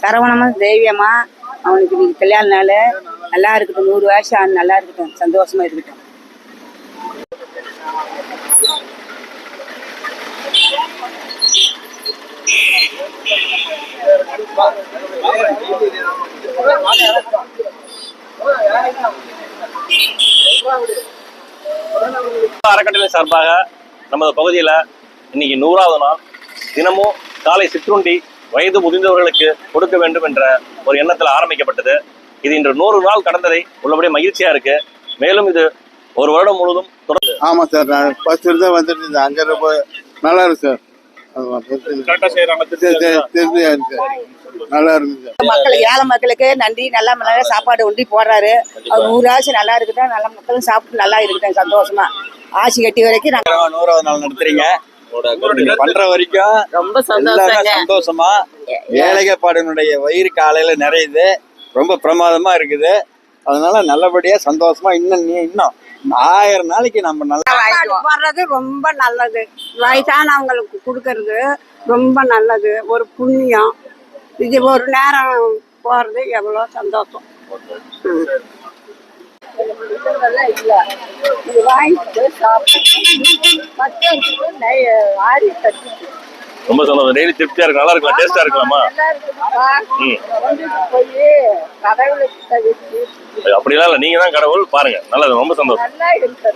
சரவணமா தெய்வியமா அவனுக்கு இன்னைக்கு கல்யாண நாள் நல்லா இருக்கட்டும். நூறு வருஷம் அவன் நல்லா இருக்கட்டும். சந்தோஷமா இருக்கட்டும். அறக்கட்டளை சார்பாக நமது பகுதியில் இன்னைக்கு நூறாவது நாள். தினமும் காலை சிற்றுண்டி வயது முதிர்ந்தவர்களுக்கு கொடுக்க வேண்டும் என்ற ஒரு எண்ணத்தில் ஆரம்பிக்கப்பட்டது. இது இன்று நூறு நாள் கடந்ததை உள்ளபடியே மகிழ்ச்சியா இருக்கு. மேலும் இது ஒரு வருடம் முழுவதும் தொடர்ந்து ஆமாம் சார் நான் ஃபர்ஸ்ட் தான் வந்துட்டு இருந்தேன். அங்கே ரொம்ப நல்லா இருக்கு சார். ஆமா, நல்லா இருக்கு சார். மக்களுக்கு ஏழை மக்களுக்கு நன்றி நல்லா நல்லா சாப்பாடு உண்டி போடுறாரு. அவர் நூறு ஆசை நல்லா இருக்கட்டும் நல்ல மக்களும் சாப்பிட்டு நல்லா இருக்கட்டும் சந்தோஷமா. ஆசி கட்டி வரைக்கும் நாங்க நூறாவது நாள் நடத்துறீங்க. பண்ற வரைக்கும் ரொம்ப சந்தோஷமா ஏழைகப்பாடினுடைய வயிறு காலையில நிறையுது. ரொம்ப பிரமாதமா இருக்குது. அதனால நல்லபடியா சந்தோஷமா இன்னும் இன்னும் ஆயிரம் நாளைக்கு நம்ம நல்லா போடுறது ரொம்ப நல்லது. வயசானவங்களுக்கு கொடுக்கறது ரொம்ப நல்லது. ஒரு புண்ணியம். இது ஒரு நேரம் போறது எவ்வளோ சந்தோஷம். ம். இது வாங்கிட்டு சாப்பிட்டு ஆரி கட்டிட்டு ரொம்ப சந்தோஷம். டெய்லி திருப்தியா இருக்கு நல்லா இருக்கலாம். டேஸ்டா இருக்கலாமா? அப்படிலாம் இல்லை. நீங்க தான் கடவுள். பாருங்க. நல்லது. ரொம்ப சந்தோஷம்.